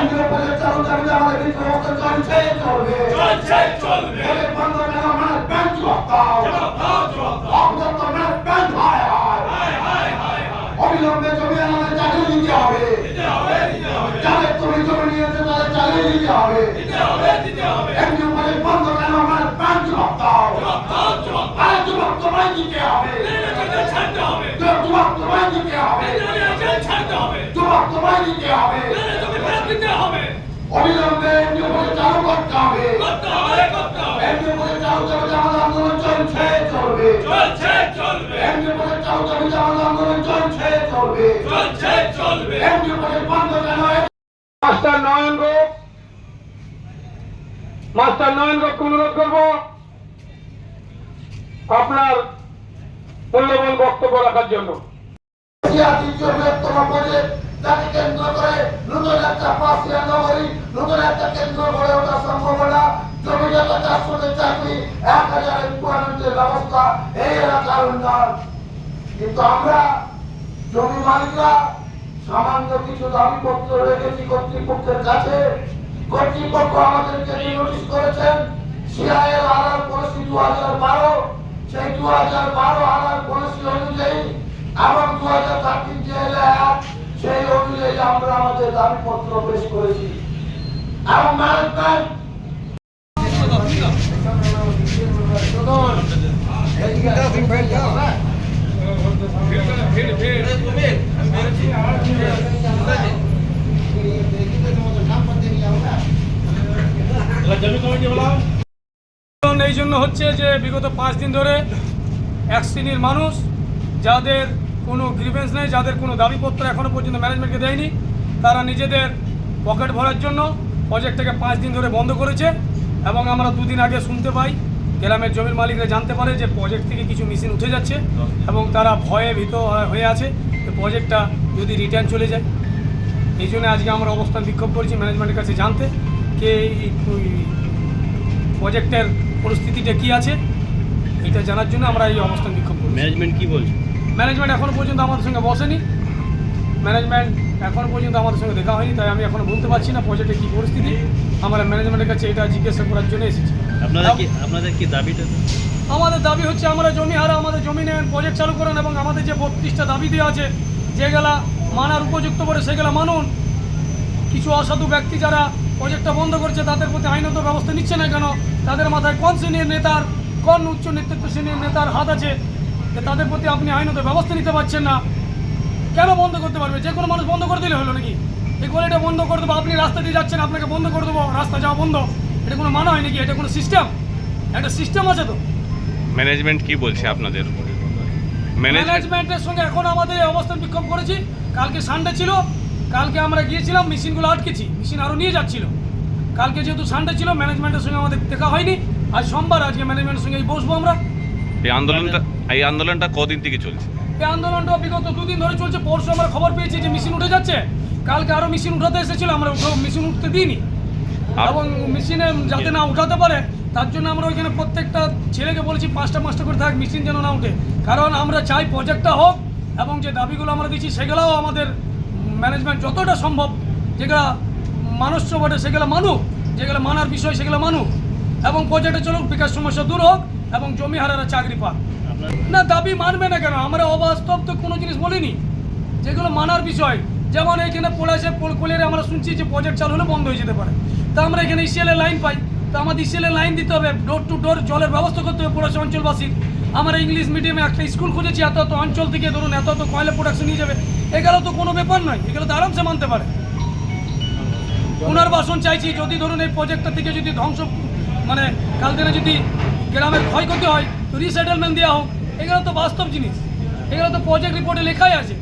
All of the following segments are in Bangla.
কেন্দ্রীয় বলে বন্ধ কেন মানে ব্যাংক জবাব দাও জবাব হবে দিতে হবে দিতে হবে যাদের তুমি হবে দিতে হবে তোমায় দিতে হবে তোমায় দিতে হবে লেনদেন জমি ফেরত দিতে হবে অবিলম্বে কেন্দ্রীয় পরিষদ চালু করতে হবে। করতে হবে করতে হবে। চালু আমাদের আন্দোলন চলছে চলবে। চলছে চলবে। কেন্দ্রীয় পরিষদ চালু দাবিতে আমাদের আন্দোলন চলছে চলবে। চলছে চলবে। কেন্দ্রীয় পরিষদ বন্ধ কেন মাস্টার নয়ন গোপ মাস্টার নয়ন গোপকে অনুরোধ করব। আপনার মূল্যবান বক্তব্য রাখার জন্য। বৃহত্তম প্রজেক্ট যাকে কেন্দ্র করে নতুন একটা পাঁচিয়া নগরী, নতুন একটা কেন্দ্র গড়ে ওঠা সম্ভাবনা। উন্নয়ন। কিন্তু আমরা জমি মালিকরা সামান্য কিছু দাবিপত্র রেখেছি কর্তৃপক্ষের কাছে। কর্তৃপক্ষ আমাদেরকে নোটিশ করেছেন সিআইএল আড়াল পলিসি দু হাজার বারো। সেই দু হাজার বারো দাবিপত্র পেশ করেছি। এবং আন্দোলন এই জন্য হচ্ছে যে বিগত পাঁচ দিন ধরে এক শ্রেণির মানুষ যাদের কোনো গ্রিভেন্স নেই, যাদের কোনো দাবিপত্র এখনও পর্যন্ত ম্যানেজমেন্টকে দেয়নি তারা নিজেদের পকেট ভরার জন্য প্রজেক্টটাকে পাঁচ দিন ধরে বন্ধ করেছে এবং আমরা দুদিন আগে শুনতে পাই গ্রামের জমির মালিকরা জানতে পারে যে প্রজেক্ট থেকে কিছু মেশিন উঠে যাচ্ছে এবং তারা ভয়ে ভীত হয়ে আছে যে প্রজেক্টটা যদি রিটার্ন চলে যায়। এই জন্য আজকে আমরা অবস্থান বিক্ষোভ করেছি ম্যানেজমেন্টের কাছে জানতে কে এই প্রজেক্টের পরিস্থিতিটা কি আছে এটা জানার জন্য আমরা এই অবস্থান বিক্ষোভ করছি। ম্যানেজমেন্ট কি বলছে? ম্যানেজমেন্ট এখনও পর্যন্ত আমাদের সঙ্গে বসেনি। ম্যানেজমেন্ট এখন পর্যন্ত আমাদের সঙ্গে দেখা হয়নি তাই আমি এখনও বলতে পারছি না প্রজেক্টের কী পরিস্থিতি। আমরা ম্যানেজমেন্টের কাছে এটা জিজ্ঞাসা করার জন্য এসেছি। আপনাদের কি আপনাদের কি দাবিটা? আমাদের দাবি হচ্ছে আমরা জমি হারা আমাদের জমি নেন প্রজেক্ট চালু করেন এবং আমাদের যে বত্রিশটা দাবি দেওয়া আছে যেগুলা মানার উপযুক্ত করে সেগুলা মানুন। কিছু অসাধু ব্যক্তি যারা প্রজেক্টটা বন্ধ করছে তাদের প্রতি আইনত ব্যবস্থা নিচ্ছে না কেন? তাদের মাথায় কোন শ্রেণির নেতার কোন উচ্চ নেতৃত্ব শ্রেণির নেতার হাত আছে? যে তাদের প্রতি আপনি আইনত ব্যবস্থা নিতে পারছেন না। কেন বন্ধ করতে পারবে? যে কোনো মানুষ বন্ধ করে দিলে হলো নাকি? এই গলিটা বন্ধ করে দেবো আপনি রাস্তা দিয়ে যাচ্ছেন আপনাকে বন্ধ করে দেবো রাস্তা যাওয়া বন্ধ। এটা কোনো মানা হয় নাকি? এটা কোনো সিস্টেম একটা সিস্টেম আছে তো। ম্যানেজমেন্ট কি বলছে আপনাদের? ম্যানেজমেন্ট ম্যানেজমেন্টের সঙ্গে এখন আমাদের অবস্থান বিক্ষোভ করেছি। কালকে সানডে ছিল। কালকে আমরা গিয়েছিলাম মেশিনগুলো আটকেছি মেশিন আরও নিয়ে যাচ্ছিল। কালকে যেহেতু সানডে ছিল ম্যানেজমেন্টের সঙ্গে আমাদের দেখা হয়নি। আজ সোমবার আজকে ম্যানেজমেন্টের সঙ্গে বসবো আমরা। এই আন্দোলনটা এই আন্দোলনটা কদিন থেকে চলছে? এই আন্দোলনটা বিগত দুদিন ধরে চলছে। পরশু আমরা খবর পেয়েছি যে মেশিন উঠে যাচ্ছে। কালকে আরও মেশিন উঠাতে এসেছিল আমরা মেশিন উঠতে দিইনি। এবং মেশিনে যাতে না উঠাতে পারে তার জন্য আমরা ওইখানে প্রত্যেকটা ছেলেকে বলেছি পাঁচটা পাঁচটা করে থাক মেশিন যেন না উঠে। কারণ আমরা চাই প্রজেক্টটা হোক এবং যে দাবিগুলো আমরা দিচ্ছি সেগুলোও আমাদের ম্যানেজমেন্ট যতটা সম্ভব যেগুলো মানুষ্য বটে সেগুলো মানুক যেগুলো মানার বিষয় সেগুলো মানুক। এবং প্রজেক্টে চলুক বিকাশ সমস্যা দূর হোক এবং জমি হারারা চাকরি পাক। না, দাবি মানবে না কেন? আমরা অবাস্তব তো কোনো জিনিস বলিনি। যেগুলো মানার বিষয়, যেমন এইখানে পলাশে পোলকোলিয়ারে আমরা শুনছি যে প্রজেক্ট চালু হলে বন্ধ হয়ে যেতে পারে। তা আমরা এখানে ইসিএলের লাইন পাই। তো আমাদের ইসিএলের লাইন দিতে হবে ডোর টু ডোর জলের ব্যবস্থা করতে হবে পলাশে অঞ্চলবাসীর। আমরা ইংলিশ মিডিয়ামে একটা স্কুল খুঁজেছি, এত এত অঞ্চল থেকে ধরুন, এত এত কয়লা প্রোডাকশন নিয়ে যাবে। এগুলো তো কোনো ব্যাপার নয়, এগুলো তো আরামসে মানতে পারে। পুনর্বাসন চাইছি, যদি ধরুন এই প্রজেক্টটা থেকে যদি ধ্বংস মানে কাল দিনে যদি গ্রামের ক্ষয়ক্ষতি হয়, তো রিসেটেলমেন্ট দেওয়া হোক। এগুলো তো বাস্তব জিনিস। এগুলো তো প্রজেক্ট রিপোর্টে লেখাই আছে।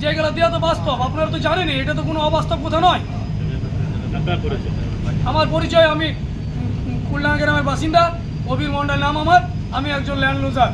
যে এগুলো দেওয়া তো বাস্তব, আপনারা তো জানেনই, এটা তো কোনো অবাস্তব কথা নয়। আমার পরিচয়, আমি খুলনা গ্রামের বাসিন্দা অবির মন্ডল নাম আমার, আমি একজন ল্যান্ড লুজার